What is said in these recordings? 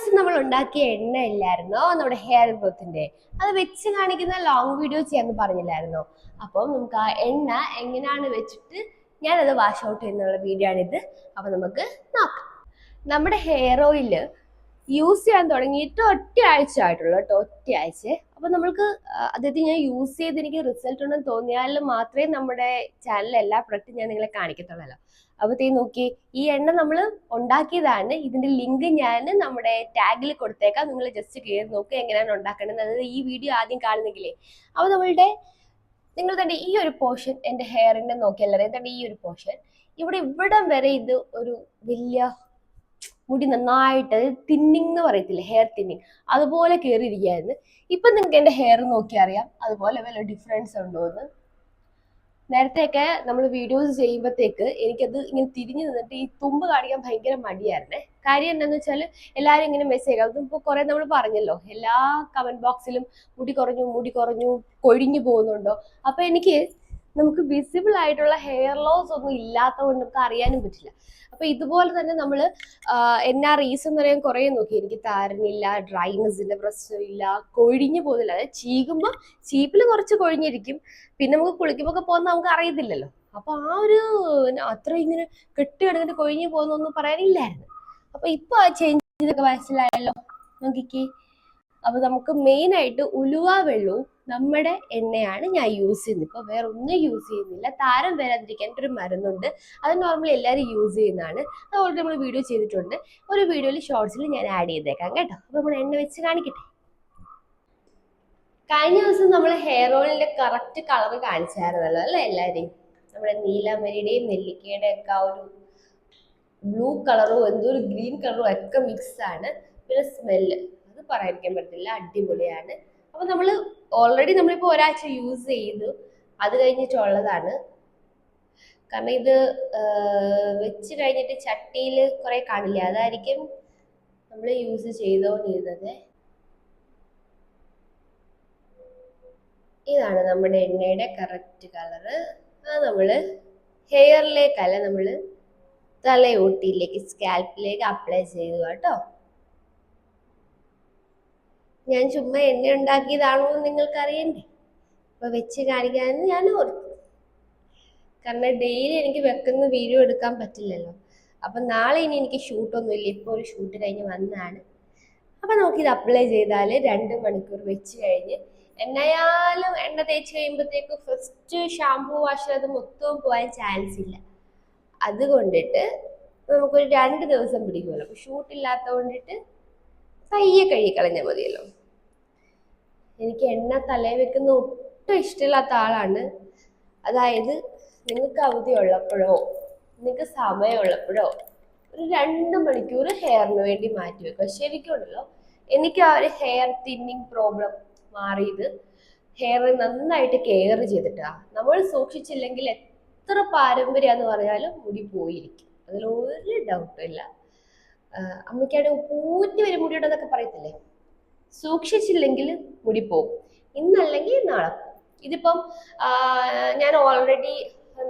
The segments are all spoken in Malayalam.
ദിവസം നമ്മൾ ഉണ്ടാക്കിയ എണ്ണ ഇല്ലായിരുന്നോ നമ്മുടെ ഹെയർ ഗ്രോത്തിന്റെ അത് വെച്ച് കാണിക്കുന്ന ലോങ് വീഡിയോ ചെയ്യാന്ന് പറഞ്ഞില്ലായിരുന്നോ? അപ്പം നമുക്ക് ആ എണ്ണ എങ്ങനെയാണ് വെച്ചിട്ട് ഞാനത് വാഷ് ഔട്ട് ചെയ്യുന്നുള്ള വീഡിയോ ആണിത്. അപ്പൊ നമുക്ക് നോക്കാം. നമ്മുടെ ഹെയർ ഓയിൽ യൂസ് ചെയ്യാൻ തുടങ്ങിയിട്ട് ഒറ്റ ആഴ്ച ആയിട്ടുള്ളൂ കേട്ടോ ഒറ്റ ആഴ്ച. അപ്പൊ നമ്മൾക്ക് അതായത് ഞാൻ യൂസ് ചെയ്ത് എനിക്ക് റിസൾട്ട് ഉണ്ടെന്ന് തോന്നിയാൽ മാത്രമേ നമ്മുടെ ചാനലിൽ എല്ലാ പ്രൊഡക്റ്റും ഞാൻ നിങ്ങളെ കാണിക്കത്തുള്ളൂ തീ നോക്കി ഈ എണ്ണ നമ്മൾ ഉണ്ടാക്കിയതാണ്. ഇതിന്റെ ലിങ്ക് ഞാൻ നമ്മുടെ ടാഗിൽ കൊടുത്തേക്കാം. നിങ്ങൾ ജസ്റ്റ് കയറി നോക്കുക എങ്ങനെയാണ് ഉണ്ടാക്കേണ്ടത്. അതായത് ഈ വീഡിയോ ആദ്യം കാണുന്നെങ്കിലേ. അപ്പൊ നമ്മളുടെ നിങ്ങൾ തന്നെ ഈ ഒരു പോർഷൻ എന്റെ ഹെയറിന്റെ നോക്കിയല്ലേ തന്നെ ഈ ഒരു പോർഷൻ ഇവിടെ ഇവിടം വരെ ഇത് ഒരു വലിയ മുടി നന്നായിട്ട് തിന്നിങ് എന്ന് പറയത്തില്ലേ ഹെയർ തിന്നിങ് അതുപോലെ കയറിയിരിക്കുകയായിരുന്നു ഇപ്പൊ നിങ്ങൾക്ക് എന്റെ ഹെയർ നോക്കി അറിയാം. അതുപോലെ വല്ല ഡിഫറൻസ് ഉണ്ടോ എന്ന്. നേരത്തെയൊക്കെ നമ്മൾ വീഡിയോസ് ചെയ്യുമ്പോഴത്തേക്ക് എനിക്കത് ഇങ്ങനെ തിരിഞ്ഞു നിന്നിട്ട് ഈ തുമ്പ് കാണിക്കാൻ ഭയങ്കര മടിയായിരുന്നേ. കാര്യം എന്താണെന്ന് വെച്ചാൽ എല്ലാവരും ഇങ്ങനെ മെസ്സേജ് അതും ഇപ്പോൾ കുറെ നമ്മൾ പറഞ്ഞല്ലോ. എല്ലാ കമന്റ് ബോക്സിലും മുടി കുറഞ്ഞു മുടി കുറഞ്ഞു കൊഴിഞ്ഞു പോകുന്നുണ്ടോ? അപ്പോൾ എനിക്ക് നമുക്ക് വിസിബിൾ ആയിട്ടുള്ള ഹെയർ ലോസ് ഒന്നും ഇല്ലാത്തതുകൊണ്ട് നമുക്ക് അറിയാനും പറ്റില്ല. അപ്പൊ ഇതുപോലെ തന്നെ നമ്മൾ എൻ ആർ ഈസ് എന്ന് പറയാൻ കുറേ നോക്കി. എനിക്ക് താരനില്ല ഡ്രൈനസിന്റെ പ്രശ്നമില്ല കൊഴിഞ്ഞു പോകുന്നില്ല. അതായത് ചീകുമ്പോൾ ചീപ്പിൽ കുറച്ച് കൊഴിഞ്ഞിരിക്കും. പിന്നെ നമുക്ക് കുളിക്കുമ്പോൾ ഒക്കെ പോകുന്ന നമുക്ക് അറിയത്തില്ലല്ലോ. അപ്പൊ ആ ഒരു അത്ര ഇങ്ങനെ കെട്ടി കിടന്നിട്ട് കൊഴിഞ്ഞു പോകുന്നൊന്നും പറയാനില്ലായിരുന്നു. അപ്പൊ ഇപ്പൊ ആ ചേഞ്ച് ഇതൊക്കെ മനസ്സിലായല്ലോ. നോക്കിക്കേ. അപ്പൊ നമുക്ക് മെയിൻ ആയിട്ട് ഉലുവ വെള്ളവും നമ്മുടെ എണ്ണയാണ് ഞാൻ യൂസ് ചെയ്യുന്നത്. ഇപ്പൊ വേറെ ഒന്നും യൂസ് ചെയ്യുന്നില്ല. താരം വരാതിരിക്കാൻ ഒരു മരുന്നുണ്ട്. അത് നോർമലി എല്ലാവരും യൂസ് ചെയ്യുന്നതാണ്. അത് ഓൾറെഡി നമ്മൾ വീഡിയോ ചെയ്തിട്ടുണ്ട്. ഒരു വീഡിയോയിൽ ഷോർട്സിൽ ഞാൻ ആഡ് ചെയ്തേക്കാം കേട്ടോ. അപ്പൊ നമ്മൾ എണ്ണ വെച്ച് കാണിക്കട്ടെ. കഴിഞ്ഞ ദിവസം നമ്മൾ ഹെയർ ഓയിലിന്റെ കറക്റ്റ് കളർ കാണിച്ചായിരുന്നല്ലോ അല്ലേ എല്ലാവരെയും നമ്മുടെ നീലാമരിയുടെയും നെല്ലിക്കയുടെ ഒക്കെ ആ ഒരു ബ്ലൂ കളറും എന്തോ ഒരു ഗ്രീൻ കളറും ഒക്കെ മിക്സ് ആണ്. പിന്നെ സ്മെല്ല് അത് പറയാതിരിക്കാൻ പറ്റത്തില്ല. അടിപൊളിയാണ്. അപ്പൊ നമ്മൾ ഓൾറെഡി നമ്മളിപ്പോ ഒരാഴ്ച യൂസ് ചെയ്തു അത് കഴിഞ്ഞിട്ടുള്ളതാണ്. കാരണം ഇത് വെച്ച് കഴിഞ്ഞിട്ട് ചട്ടിയിൽ കുറെ കാണില്ല? അതായിരിക്കും നമ്മൾ യൂസ് ചെയ്തോണ്ടിരുന്നത്. ഇതാണ് നമ്മുടെ എണ്ണയുടെ കറക്റ്റ് കളറ് അത് നമ്മൾ ഹെയറിലേക്കല്ല നമ്മൾ തലയോട്ടിയിലേക്ക് സ്കാൽപ്പിലേക്ക് അപ്ലൈ ചെയ്തു കേട്ടോ. ഞാൻ ചുമ്മാ എണ്ണ ഉണ്ടാക്കിയതാണോ എന്ന് നിങ്ങൾക്ക് അറിയണ്ടേ അപ്പൊ വെച്ച് കാണിക്കാമെന്ന് ഞാൻ ഓർത്തു. കാരണം ഡെയിലി എനിക്ക് വെക്കുന്ന വീഡിയോ എടുക്കാൻ പറ്റില്ലല്ലോ. അപ്പൊ നാളെ ഇനി എനിക്ക് ഷൂട്ടൊന്നും ഇല്ല ഇപ്പോൾ ഒരു ഷൂട്ട് കഴിഞ്ഞ് വന്നാണ്. അപ്പൊ നോക്കി ഇത് അപ്ലൈ ചെയ്താൽ രണ്ട് മണിക്കൂർ വെച്ച് കഴിഞ്ഞ് എന്നായാലും എണ്ണ തേച്ച് കഴിയുമ്പോഴത്തേക്ക് ഫസ്റ്റ് ഷാംപൂ വാഷ് അത് മൊത്തവും പോകാൻ ചാൻസ് ഇല്ല. അതുകൊണ്ടിട്ട് നമുക്കൊരു രണ്ട് ദിവസം പിടിക്കുമല്ലോ. അപ്പൊ ഷൂട്ട് ഇല്ലാത്ത കൊണ്ടിട്ട് പയ്യെ കഴുകി കളഞ്ഞാൽ മതിയല്ലോ. എനിക്ക് എണ്ണ തലയിൽ വെക്കുന്ന ഒട്ടും ഇഷ്ടമില്ലാത്ത ആളാണ്. അതായത് നിങ്ങൾക്ക് അവധി ഉള്ളപ്പോഴോ നിങ്ങൾക്ക് സമയമുള്ളപ്പോഴോ ഒരു രണ്ട് മണിക്കൂർ ഹെയറിന് വേണ്ടി മാറ്റി വെക്കുക. ശരിക്കും ഉണ്ടല്ലോ. എനിക്ക് ആ ഒരു ഹെയർ തിന്നിങ് പ്രോബ്ലം മാറിയത് ഹെയർ നന്നായിട്ട് കെയർ ചെയ്തിട്ടാ. നമ്മൾ സൂക്ഷിച്ചില്ലെങ്കിൽ എത്ര പാരമ്പര്യമെന്ന് പറഞ്ഞാലും മുടി പോയിരിക്കും. അതിൽ ഒരു ഡൗട്ടും ഇല്ല. അമ്മയ്ക്കാണെങ്കിൽ പൂറ്റി വരും മുടിയുണ്ടെന്നൊക്കെ പറയത്തില്ലേ? സൂക്ഷിച്ചില്ലെങ്കിൽ മുടി പോകും ഇന്നല്ലെങ്കിൽ നാളെ. ഇതിപ്പം ഞാൻ ഓൾറെഡി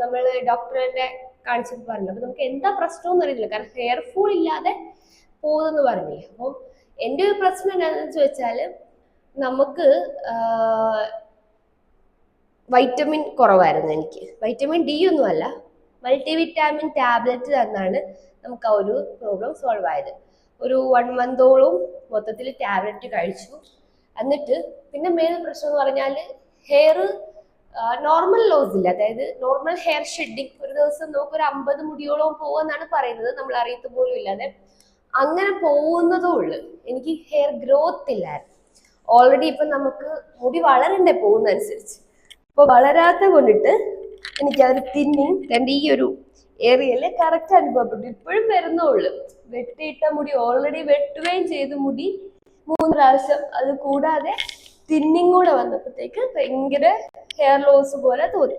നമ്മൾ ഡോക്ടറെ കാണിച്ചിട്ട് പറഞ്ഞു അപ്പൊ നമുക്ക് എന്താ പ്രശ്നം എന്ന് അറിയില്ല കാരണം ഹെയർ ഫോൾ ഇല്ലാതെ പോകുമെന്ന് പറഞ്ഞില്ലേ. അപ്പം എന്റെ ഒരു പ്രശ്നം എന്താണെന്ന് ചോദിച്ചാൽ നമുക്ക് വൈറ്റമിൻ കുറവായിരുന്നു എനിക്ക്. വൈറ്റമിൻ ഡി ഒന്നുമല്ല മൾട്ടി ടാബ്ലറ്റ് തന്നാണ് നമുക്ക് ആ ഒരു പ്രോബ്ലം സോൾവ് ആയത്. ഒരു വൺ മന്തോളം മൊത്തത്തിൽ ടാബ്ലറ്റ് കഴിച്ചു. എന്നിട്ട് പിന്നെ മെയിൻ പ്രശ്നം എന്ന് പറഞ്ഞാൽ ഹെയർ നോർമൽ ലോസ് ഇല്ല. അതായത് നോർമൽ ഹെയർ ഷെഡിങ് ഒരു ദിവസം നമുക്ക് ഒരു അമ്പത് മുടിയോളം പോകുമെന്നാണ് പറയുന്നത്. നമ്മൾ അറിയത്ത് പോലും ഇല്ലാതെ. അങ്ങനെ പോകുന്നതേ ഉള്ളു. എനിക്ക് ഹെയർ ഗ്രോത്ത് ഇല്ലായിരുന്നു. ഓൾറെഡി ഇപ്പൊ നമുക്ക് മുടി വളരണ്ടേ പോകുന്നതനുസരിച്ച്. ഇപ്പൊ വളരാത്ത കൊണ്ടിട്ട് എനിക്ക് അതൊരു തിന്നിങ് എന്റെ ഈ ഒരു ഏരിയയിൽ കറക്റ്റ് അനുഭവപ്പെട്ടു. ഇപ്പോഴും വരുന്നുള്ളൂ. വെട്ടിയിട്ട മുടി ഓൾറെഡി വെട്ടുകയും ചെയ്ത് മുടി മൂന്ന് പ്രാവശ്യം. അത് കൂടാതെ തിന്നിങ് കൂടെ വന്നപ്പോഴത്തേക്ക് ഭയങ്കര ഹെയർ ലോസ് പോലെ തോന്നി.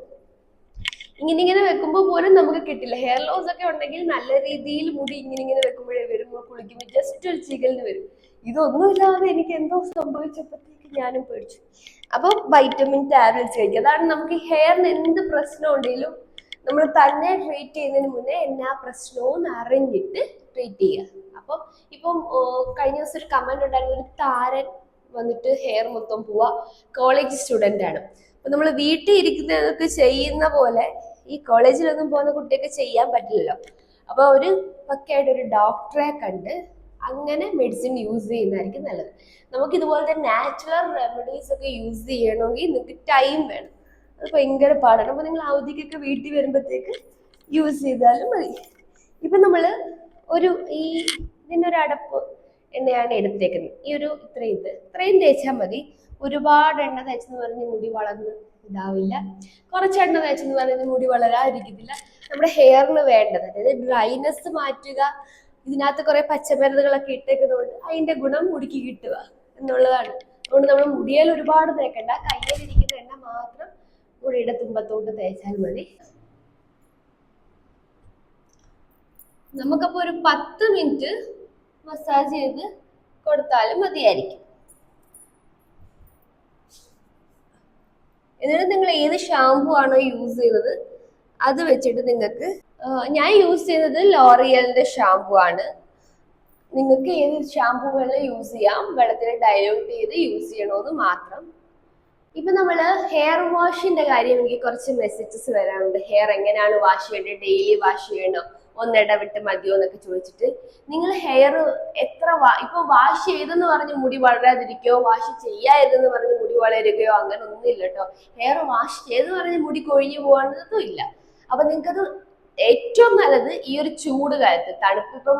ഇങ്ങനെ ഇങ്ങനെ വെക്കുമ്പോൾ പോലും നമുക്ക് കിട്ടില്ല. ഹെയർ ലോസ് ഒക്കെ ഉണ്ടെങ്കിൽ നല്ല രീതിയിൽ മുടി ഇങ്ങനെ ഇങ്ങനെ വെക്കുമ്പോഴേ വരുമ്പോൾ കുളിക്കുമ്പോൾ ജസ്റ്റ് ഒരു ചികലിന് വരും. ഇതൊന്നുമില്ലാതെ എനിക്ക് എന്തോ സംഭവിച്ചപ്പോഴത്തേക്ക് ഞാനും പേടിച്ചു. അപ്പൊ വൈറ്റമിൻ ടാബ്ലറ്റ്സ് കഴിക്കുക. അതാണ് നമുക്ക് ഹെയറിന് എന്ത് പ്രശ്നം ഉണ്ടെങ്കിലും നമ്മൾ തന്നെ ട്രീറ്റ് ചെയ്യുന്നതിന് മുന്നേ എന്നാ പ്രശ്നവും അറിഞ്ഞിട്ട് ട്രീറ്റ് ചെയ്യുക. അപ്പം ഇപ്പം കഴിഞ്ഞ ദിവസം ഒരു കമന്റ് ഉണ്ടായിരുന്നു ഒരു താരൻ വന്നിട്ട് ഹെയർ മൊത്തം പോവാ. കോളേജ് സ്റ്റുഡന്റ് ആണ്. അപ്പൊ നമ്മൾ വീട്ടിൽ ഇരിക്കുന്നതൊക്കെ ചെയ്യുന്ന പോലെ ഈ കോളേജിലൊന്നും പോകുന്ന കുട്ടിയൊക്കെ ചെയ്യാൻ പറ്റില്ലല്ലോ. അപ്പൊ ഒരു പക്കയായിട്ട് ഒരു ഡോക്ടറെ കണ്ട് അങ്ങനെ മെഡിസിൻ യൂസ് ചെയ്യുന്നതായിരിക്കും നല്ലത്. നമുക്ക് ഇതുപോലത്തെ നാച്ചുറൽ റെമഡീസ് ഒക്കെ യൂസ് ചെയ്യണമെങ്കിൽ നിങ്ങൾക്ക് ടൈം വേണം. അത് ഭയങ്കര പാടാണ്. അപ്പൊ നിങ്ങൾ അവധിക്കൊക്കെ വീട്ടിൽ വരുമ്പോഴത്തേക്ക് യൂസ് ചെയ്താലും മതി. ഇപ്പൊ നമ്മൾ ഒരു ഈ ഇതിന്റെ ഒരു അടപ്പ് എണ്ണയാണ് എടുത്തേക്കുന്നത് ഈ ഒരു ഇത്രയും ഇത്. ഇത്രയും തേച്ചാൽ മതി. ഒരുപാട് എണ്ണ തേച്ചെന്ന് പറഞ്ഞ് മുടി വളർന്ന് ഇതാവില്ല. കുറച്ച് എണ്ണ തേച്ചെന്ന് പറഞ്ഞ് മുടി വളരാതിരിക്കത്തില്ല. നമ്മുടെ ഹെയറിന് വേണ്ടത്. അതായത് ഡ്രൈനെസ് മാറ്റുക ഇതിനകത്ത് കുറെ പച്ചമരുന്നുകളൊക്കെ ഇട്ടേക്കുന്നതുകൊണ്ട് അതിന്റെ ഗുണം മുടിക്ക് കിട്ടുക എന്നുള്ളതാണ്. അതുകൊണ്ട് നമ്മൾ മുടിയിൽ ഒരുപാട് തേക്കണ്ട. കയ്യിലിരിക്കുന്ന എണ്ണ മാത്രം മുടിയുടെ തുമ്പത്തോട്ട് തേച്ചാൽ മതി. നമുക്കപ്പോ ഒരു പത്ത് മിനിറ്റ് മസാജ് ചെയ്ത് കൊടുത്താലും മതിയായിരിക്കും. എന്നിട്ട് നിങ്ങൾ ഏത് ഷാമ്പു ആണോ യൂസ് ചെയ്തത് അത് വെച്ചിട്ട് നിങ്ങൾക്ക് ഞാൻ യൂസ് ചെയ്യുന്നത് ലോറിയലിന്റെ ഷാമ്പു ആണ്. നിങ്ങൾക്ക് ഏത് ഷാമ്പു വേണമെങ്കിലും യൂസ് ചെയ്യാം. വെള്ളത്തിൽ ഡൈലൂട്ട് ചെയ്ത് യൂസ് ചെയ്യണമെന്ന് മാത്രം. ഇപ്പൊ നമ്മൾ ഹെയർ വാഷിന്റെ കാര്യം എനിക്ക് കുറച്ച് മെസ്സേജസ് വരാറുണ്ട് ഹെയർ എങ്ങനെയാണ് വാഷ് ചെയ്യേണ്ടത്? ഡെയിലി വാഷ് ചെയ്യണോ ഒന്നിടവിട്ട് മതിയോ എന്നൊക്കെ ചോദിച്ചിട്ട്. നിങ്ങൾ ഹെയർ എത്ര വാ ഇപ്പൊ വാഷ് ചെയ്തെന്ന് പറഞ്ഞ് മുടി വളരാതിരിക്കോ? വാഷ് ചെയ്യാതെന്ന് പറഞ്ഞ് മുടി വളരുകയോ? അങ്ങനെ ഒന്നുമില്ല കേട്ടോ. ഹെയർ വാഷ് ചെയ്തെന്ന് പറഞ്ഞ് മുടി കൊഴിഞ്ഞു പോകേണ്ടതും ഇല്ല. അപ്പൊ നിങ്ങൾക്കത് ഏറ്റവും നല്ലത് ഈ ഒരു ചൂട് കാലത്ത്. തണുപ്പിപ്പം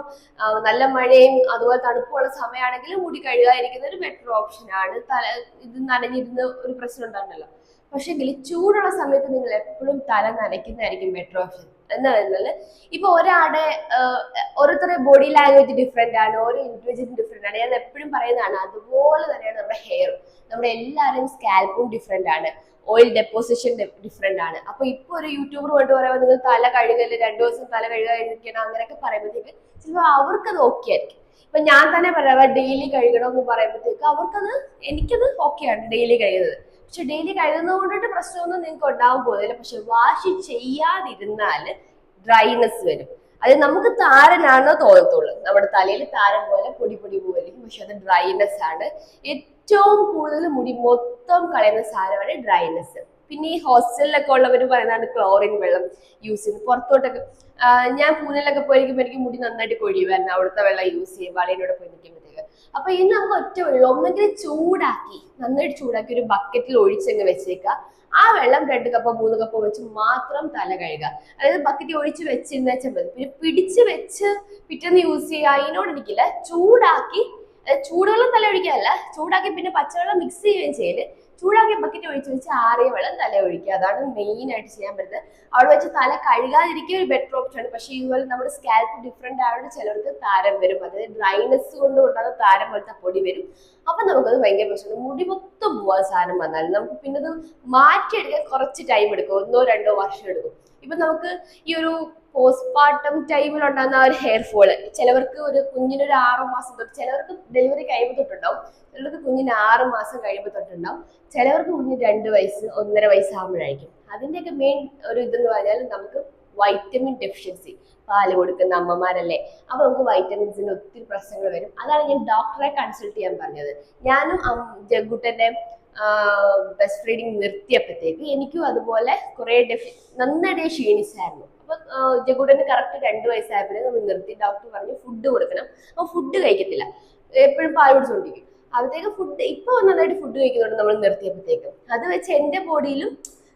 നല്ല മഴയും അതുപോലെ തണുപ്പുള്ള സമയമാണെങ്കിൽ മുടി കഴുകാതിരിക്കുന്ന ഒരു ബെറ്റർ ഓപ്ഷൻ ആണ്. തല ഇത് നനഞ്ഞിരുന്ന ഒരു പ്രശ്നം ഉണ്ടാകുന്നല്ലോ പക്ഷെങ്കിൽ ചൂടുള്ള സമയത്ത് നിങ്ങൾ എപ്പോഴും തല നനയ്ക്കുന്നതായിരിക്കും ബെറ്റർ ഓപ്ഷൻ എന്താ പറയുന്നത്. ഇപ്പൊ ഒരാളുടെ ഓരോരുത്തരുടെ ബോഡി ലാംഗ്വേജ് ഡിഫറെന്റ് ആണ് ഓരോ ഇൻഡിവിജ്വൽ ഡിഫറെന്റ് ആണ്. ഞാൻ എപ്പോഴും പറയുന്നതാണ് അതുപോലെ തന്നെയാണ് നമ്മുടെ ഹെയറും നമ്മുടെ എല്ലാവരും സ്കാൽപ്പും ഡിഫറെന്റ് ആണ്. ഓയിൽ ഡെപ്പോസിഷൻ ഡിഫറെന്റ് ആണ്. അപ്പൊ ഇപ്പൊ ഒരു യൂട്യൂബർ കൊണ്ട് പറയുമ്പോൾ നിങ്ങൾ തല കഴുകൽ രണ്ടു ദിവസം തല കഴുകാതിരിക്കണം അങ്ങനെയൊക്കെ പറയുമ്പോഴത്തേക്ക് ചിലപ്പോൾ അവർക്കത് ഓക്കെ ആയിരിക്കും. ഇപ്പൊ ഞാൻ തന്നെ പറയാം ഡെയിലി കഴുകണം എന്ന് പറയുമ്പോഴത്തേക്ക് അവർക്കത് എനിക്കത് ആണ് ഡെയിലി കഴുകുന്നത്. പക്ഷെ ഡെയിലി കഴുകുന്നത് കൊണ്ടിട്ട് പ്രശ്നമൊന്നും നിങ്ങൾക്ക് ഉണ്ടാവും പോകുന്നില്ല. പക്ഷെ വാഷ് ചെയ്യാതിരുന്നാൽ ഡ്രൈനെസ് വരും. അത് നമുക്ക് താരനാണെന്ന് തോന്നത്തുള്ളൂ. നമ്മുടെ തലയിൽ താരൻ പോലെ പൊടി പൊടി പോയിരിക്കും പക്ഷെ അത് ഡ്രൈനെസ് ആണ്. ഏറ്റവും കൂടുതൽ മുടി മൊത്തം കളയുന്ന സാധനമാണ് ഡ്രൈനെസ്. പിന്നെ ഈ ഹോസ്റ്റലിലൊക്കെ ഉള്ളവർ പറയുന്നതാണ് ക്ലോറിൻ വെള്ളം യൂസ് ചെയ്യുന്നത്. പുറത്തോട്ടൊക്കെ ഞാൻ പൂനെയിലൊക്കെ പോയിരിക്കുമ്പോൾ എനിക്ക് മുടി നന്നായിട്ട് കൊഴിയുമായിരുന്നു. അവിടുത്തെ വെള്ളം യൂസ് ചെയ്യും വളയിലൂടെ പോയി നിൽക്കുമ്പോഴത്തേക്ക് അപ്പൊ ഇനി നമുക്ക് ഒറ്റ വെള്ളം ഒന്നെങ്കിൽ ചൂടാക്കി നന്നായിട്ട് ചൂടാക്കി ഒരു ബക്കറ്റിൽ ഒഴിച്ചങ്ങ് വെച്ചേക്കുക. ആ വെള്ളം രണ്ട് കപ്പോ മൂന്ന് കപ്പോ വെച്ച് മാത്രം തല കഴുകുക. അതായത് ബക്കറ്റ് ഒഴിച്ച് വെച്ചിരുന്ന മതി. പിന്നെ പിടിച്ച് വെച്ച് പിറ്റേന്ന് യൂസ് ചെയ്യുക അതിനോട് എനിക്കില്ല. ചൂടാക്കി ചൂടുവെള്ളം തല ഒഴിക്കാനല്ല ചൂടാക്കി പിന്നെ പച്ചവെള്ളം മിക്സ് ചെയ്യുകയും ചെയ്യൽ. ചൂടാക്കി ബക്കറ്റ് ഒഴിച്ച് വെച്ച് ആറിയ വെള്ളം തല ഒഴിക്കുക. അതാണ് മെയിൻ ആയിട്ട് ചെയ്യാൻ പറ്റുന്നത്. അവിടെ വെച്ച് തല കഴുകാതിരിക്കുക ഒരു ബെറ്റർ ഓപ്ഷൻ ആണ്. പക്ഷേ ഇതുപോലെ നമ്മുടെ സ്കാൽപ്പ് ഡിഫറെന്റ് ആയതുകൊണ്ട് ചിലർക്ക് താരം വരും. അതായത് ഡ്രൈനെസ് കൊണ്ട് ഉണ്ടാകുന്ന താരം പോലത്തെ പൊടി വരും. അപ്പൊ നമുക്കത് ഭയങ്കര പ്രശ്നമാണ്. മുടി മൊത്തം പോവാൻ സാധനം വന്നാൽ. നമുക്ക് പിന്നെ അത് മാറ്റിയെടുക്കാൻ കുറച്ച് ടൈം എടുക്കും. ഒന്നോ രണ്ടോ വർഷം എടുക്കും. ഇപ്പൊ നമുക്ക് ഈ ഒരു പോസ്റ്റ്മോർട്ടം ടൈമിൽ ഉണ്ടാകുന്ന ആ ഒരു ഹെയർ ഫോൾ ചിലവർക്ക് ഒരു കുഞ്ഞിനൊരു ആറു മാസം തൊട്ട് ചിലവർക്ക് ഡെലിവറി കഴിയുമ്പോൾ തൊട്ടുണ്ടാവും ചിലർക്ക് കുഞ്ഞിന് ആറ് മാസം കഴിയുമ്പോൾ തൊട്ടുണ്ടാവും ചിലവർക്ക് കുഞ്ഞിന് രണ്ട് വയസ്സ് ഒന്നര വയസ്സാകുമ്പോഴായിരിക്കും. അതിന്റെയൊക്കെ മെയിൻ ഒരു ഇതെന്ന് പറഞ്ഞാൽ നമുക്ക് വൈറ്റമിൻ ഡെഫിഷ്യൻസി പാൽ കൊടുക്കുന്ന അമ്മമാരല്ലേ? അപ്പൊ നമുക്ക് വൈറ്റമിൻസിന് ഒത്തിരി പ്രശ്നങ്ങൾ വരും. അതാണ് ഞാൻ ഡോക്ടറെ കൺസൾട്ട് ചെയ്യാൻ പറഞ്ഞത്. ഞാനും അം- ബെസ്റ്റ് റീഡിങ് നിർത്തിയപ്പോഴത്തേക്ക് എനിക്കും അതുപോലെ കുറെ ഡെഫി നന്നായിട്ട് ക്ഷീണിച്ചായിരുന്നു. അപ്പൊ ജഗുഡന് കറക്റ്റ് രണ്ട് വയസ്സായപ്പോഴേ നമ്മൾ നിർത്തി. ഡോക്ടർ പറഞ്ഞു ഫുഡ് കൊടുക്കണം. അപ്പൊ ഫുഡ് കഴിക്കത്തില്ല. എപ്പോഴും പാൽ കുടിച്ചുകൊണ്ടിരിക്കും അപ്പോഴത്തേക്ക് ഫുഡ് ഇപ്പൊ നന്നായിട്ട് ഫുഡ് കഴിക്കുന്നുണ്ട് നമ്മൾ നിർത്തിയപ്പോഴത്തേക്കും അത് വെച്ച് എന്റെ ബോഡിയിലും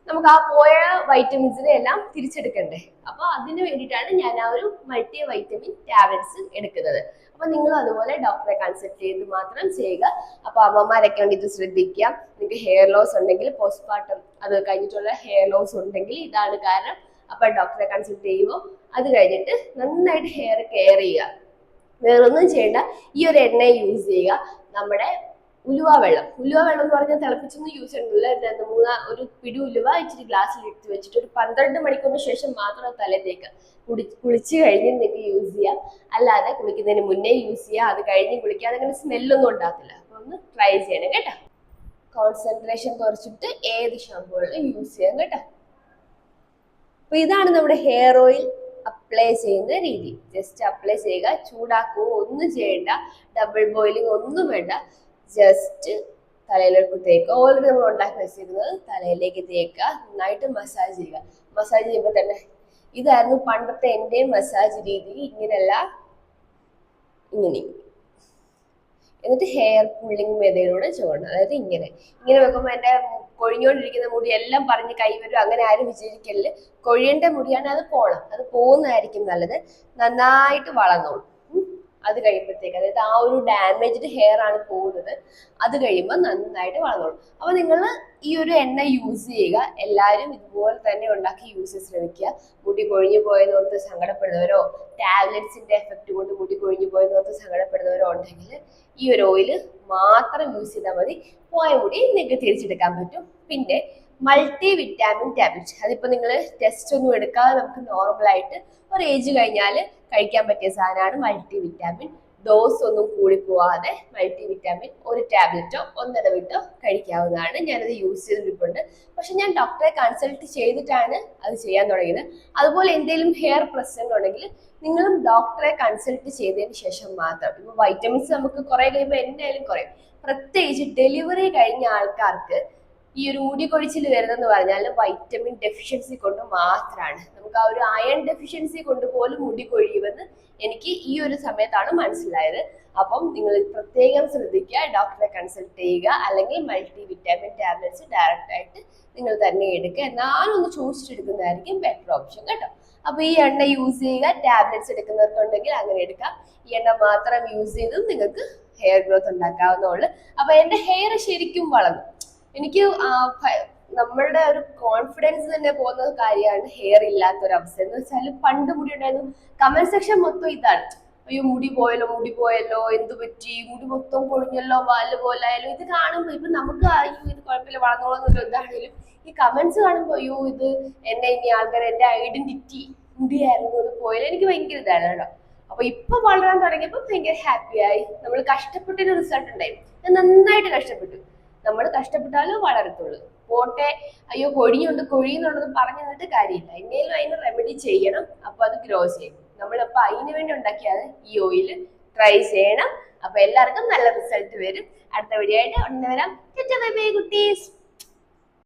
നമുക്ക് ആ പോയ വൈറ്റമിൻസിനെ എല്ലാം തിരിച്ചെടുക്കണ്ടേ? അപ്പൊ അതിനു വേണ്ടിയിട്ടാണ് ഞാൻ ആ ഒരു മൾട്ടി വൈറ്റമിൻ ടാബ്ലറ്റ്സ് എടുക്കുന്നത്. അപ്പൊ നിങ്ങളും അതുപോലെ ഡോക്ടറെ കൺസൾട്ട് ചെയ്ത് മാത്രം ചെയ്യുക. അപ്പൊ അമ്മമാരൊക്കെ ഉണ്ട് ഇത് ശ്രദ്ധിക്കുക. നിങ്ങൾക്ക് ഹെയർ ലോസ് ഉണ്ടെങ്കിൽ പോസ്റ്റ്മോർട്ടം അത് കഴിഞ്ഞിട്ടുള്ള ഹെയർ ലോസ് ഉണ്ടെങ്കിൽ ഇതാണ് കാരണം. അപ്പൊ ഡോക്ടറെ കൺസൾട്ട് ചെയ്യുമ്പോൾ അത് കഴിഞ്ഞിട്ട് നന്നായിട്ട് ഹെയർ കെയർ ചെയ്യുക. വേറൊന്നും ചെയ്യേണ്ട. ഈ ഒരു എണ്ണ യൂസ് ചെയ്യുക. നമ്മുടെ ഉലുവ വെള്ളം. ഉലുവ വെള്ളം എന്ന് പറഞ്ഞാൽ തിളപ്പിച്ചൊന്നും യൂസ് ചെയ്യണില്ല എന്താ മൂന്ന ഒരു പിടി ഉലുവ ഇച്ചിരി ഗ്ലാസ്സിൽ എടുത്ത് വെച്ചിട്ട് ഒരു പന്ത്രണ്ട് മണിക്കൂറിന് ശേഷം മാത്രം തല തേക്കുക. കുളിച്ച് കഴിഞ്ഞ് നിങ്ങൾക്ക് യൂസ് ചെയ്യാം. അല്ലാതെ കുളിക്കുന്നതിന് മുന്നേ യൂസ് ചെയ്യുക അത് കഴിഞ്ഞ് കുളിക്കാതെ അങ്ങനെ സ്മെല്ലൊന്നും ഉണ്ടാകത്തില്ല. അപ്പൊ ഒന്ന് ട്രൈ ചെയ്യണം കേട്ടോ. കോൺസെൻട്രേഷൻ കുറച്ചിട്ട് ഏത് ഷാമ്പുകളിലും യൂസ് ചെയ്യാം കേട്ടോ. അപ്പൊ ഇതാണ് നമ്മുടെ ഹെയർ ഓയിൽ അപ്ലൈ ചെയ്യുന്ന രീതി. ജസ്റ്റ് അപ്ലൈ ചെയ്യുക. ചൂടാക്കുകയോ ഒന്നും ചെയ്യേണ്ട. ഡബിൾ ബോയിലിംഗ് ഒന്നും വേണ്ട. ജസ്റ്റ് തലയിലേക്ക് തേക്കുക ഓൾറെഡി നമ്മൾ ഉണ്ടാക്കി വെച്ചിരിക്കുന്നത് തലയിലേക്ക് തേക്കുക നന്നായിട്ട് മസാജ് ചെയ്യുക. മസാജ് ചെയ്യുമ്പോൾ തന്നെ ഇതായിരുന്നു പണ്ടത്തെ എന്റെ മസാജ് രീതി. ഇങ്ങനെയല്ല ഇങ്ങനെ. എന്നിട്ട് ഹെയർ പുള്ളിങ് മെതയിലൂടെ ചോടണം അതായത് ഇങ്ങനെ. ഇങ്ങനെ വെക്കുമ്പോൾ എന്റെ കൊഴിഞ്ഞുകൊണ്ടിരിക്കുന്ന മുടി എല്ലാം പറഞ്ഞ് കൈ വരും. അങ്ങനെ ആരും വിചാരിക്കൽ കൊഴിയേണ്ട മുടിയാണ് അത് പോണം. അത് പോകുന്നതായിരിക്കും നല്ലത്. നന്നായിട്ട് വളർന്നോളും. അത് കഴിയുമ്പോഴത്തേക്ക് അതായത് ആ ഒരു ഡാമേജ്ഡ് ഹെയർ ആണ് പോകുന്നത്. അത് കഴിയുമ്പോൾ നന്നായിട്ട് വളർന്നോളും. അപ്പൊ നിങ്ങൾ ഈ ഒരു എണ്ണ യൂസ് ചെയ്യുക. എല്ലാവരും ഇതുപോലെ തന്നെ ഉണ്ടാക്കി യൂസ് ചെയ്ത് ശ്രമിക്കുക. മുടി കൊഴിഞ്ഞു പോയെന്നോർത്ത് സങ്കടപ്പെടുന്നവരോ ടാബ്ലറ്റ്സിന്റെ എഫക്റ്റ് കൊണ്ട് മുടി കൊഴിഞ്ഞു പോയെന്നോർത്ത് സങ്കടപ്പെടുന്നവരോ ഉണ്ടെങ്കിൽ ഈ ഒരു ഓയിൽ മാത്രം യൂസ് ചെയ്താൽ മതി. പോയ മുടി നിങ്ങൾക്ക് തിരിച്ചെടുക്കാൻ പറ്റും. പിന്നെ മൾട്ടി വിറ്റാമിൻ ടാബ്ലറ്റ് അതിപ്പോൾ നിങ്ങൾ ടെസ്റ്റ് ഒന്നും എടുക്കാതെ നമുക്ക് നോർമൽ ആയിട്ട് ഒരു ഏജ് കഴിഞ്ഞാൽ കഴിക്കാൻ പറ്റിയ സാധനമാണ് മൾട്ടി വിറ്റാമിൻ ഡോസ് ഒന്നും കൂടി പോവാതെ മൾട്ടി വിറ്റാമിൻ ഒരു ടാബ്ലറ്റോ ഒന്നര വിട്ടോ കഴിക്കാവുന്നതാണ്. ഞാനത് യൂസ് ചെയ്തിട്ടുണ്ട്. പക്ഷെ ഞാൻ ഡോക്ടറെ കൺസൾട്ട് ചെയ്തിട്ടാണ് അത് ചെയ്യാൻ തുടങ്ങിയത്. അതുപോലെ എന്തെങ്കിലും ഹെയർ പ്രശ്നങ്ങളുണ്ടെങ്കിൽ നിങ്ങളും ഡോക്ടറെ കൺസൾട്ട് ചെയ്തതിന് ശേഷം മാത്രം. ഇപ്പൊ വൈറ്റമിൻസ് നമുക്ക് കുറേ കഴിയുമ്പോൾ എന്തായാലും കുറയും. പ്രത്യേകിച്ച് ഡെലിവറി കഴിഞ്ഞ ആൾക്കാർക്ക് ഈ ഒരു മുടി കൊഴിച്ചിൽ വരുന്നെന്ന് പറഞ്ഞാൽ വൈറ്റമിൻ ഡെഫിഷ്യൻസി കൊണ്ട് മാത്രമാണ് നമുക്ക് ആ ഒരു അയൺ ഡെഫിഷ്യൻസി കൊണ്ട് പോലും മുടി കൊഴിയുമെന്ന് എനിക്ക് ഈ ഒരു സമയത്താണ് മനസ്സിലായത്. അപ്പം നിങ്ങൾ പ്രത്യേകം ശ്രദ്ധിക്കുക ഡോക്ടറെ കൺസൾട്ട് ചെയ്യുക അല്ലെങ്കിൽ മൾട്ടി വിറ്റാമിൻ ടാബ്ലറ്റ്സ് ഡയറക്റ്റ് ആയിട്ട് നിങ്ങൾ തന്നെ എടുക്കുക. എന്നാലും ഒന്ന് ചോദിച്ചിട്ടെടുക്കുന്നതായിരിക്കും ബെറ്റർ ഓപ്ഷൻ കേട്ടോ. അപ്പൊ ഈ എണ്ണ യൂസ് ചെയ്യുക ടാബ്ലറ്റ്സ് എടുക്കുന്നവർക്കുണ്ടെങ്കിൽ അങ്ങനെ എടുക്കാം. ഈ എണ്ണ മാത്രം യൂസ് ചെയ്തും നിങ്ങൾക്ക് ഹെയർ ഗ്രോത്ത് ഉണ്ടാക്കാവുന്നതുള്ളൂ അപ്പൊ എന്റെ ഹെയർ ശരിക്കും വളർന്നു. എനിക്ക് നമ്മളുടെ ഒരു കോൺഫിഡൻസ് തന്നെ പോകുന്ന കാര്യമാണ് ഹെയർ ഇല്ലാത്ത ഒരു അവസ്ഥ. എന്ന് വെച്ചാൽ പണ്ട് മുടി ഉണ്ടായിരുന്നു. കമന്റ് സെക്ഷൻ മൊത്തം ഇതാണ്. അയ്യോ മുടി പോയല്ലോ മുടി പോയല്ലോ എന്ത് പറ്റി? മുടി മൊത്തം കൊഴിഞ്ഞല്ലോ വാൽ പോലായാലോ ഇത് കാണുമ്പോൾ ഇപ്പൊ നമുക്ക് അയ്യോ ഇത് കുഴപ്പമില്ല വളർന്നോളന്നൊരു ഇതാണെങ്കിലും ഈ കമന്റ്സ് കാണുമ്പോൾ അയ്യോ ഇത് എന്നെ ഇനി ആൾക്കാർ എന്റെ ഐഡന്റിറ്റി മുടിയായിരുന്നു അത് പോയാലും എനിക്ക് ഭയങ്കര ഇതാണ് കേട്ടോ. അപ്പൊ ഇപ്പൊ വളരാൻ തുടങ്ങിയപ്പോൾ ഭയങ്കര ഹാപ്പിയായി നമ്മൾ കഷ്ടപ്പെട്ടൊരു റിസൾട്ട് ഉണ്ടായി. ഞാൻ നന്നായിട്ട് കഷ്ടപ്പെട്ടു. നമ്മൾ കഷ്ടപ്പെട്ടാലും വളരത്തുള്ളൂ. പോട്ടെ അയ്യോ കൊഴിയുണ്ട് കൊഴിയുന്നുള്ളത് പറഞ്ഞു തന്നിട്ട് കാര്യമില്ല. എങ്ങനെയും അതിന് റെമഡി ചെയ്യണം. അപ്പൊ അത് ഗ്രോ ചെയ്യും. നമ്മളിപ്പോ അതിന് വേണ്ടി ഉണ്ടാക്കിയാണ് ഈ ഓയിൽ ട്രൈ ചെയ്യണം. അപ്പൊ എല്ലാവർക്കും നല്ല റിസൾട്ട് വരും. അടുത്ത വീഡിയോ ആയിട്ട് ഉടനെ വരാം. കുട്ടീസ്.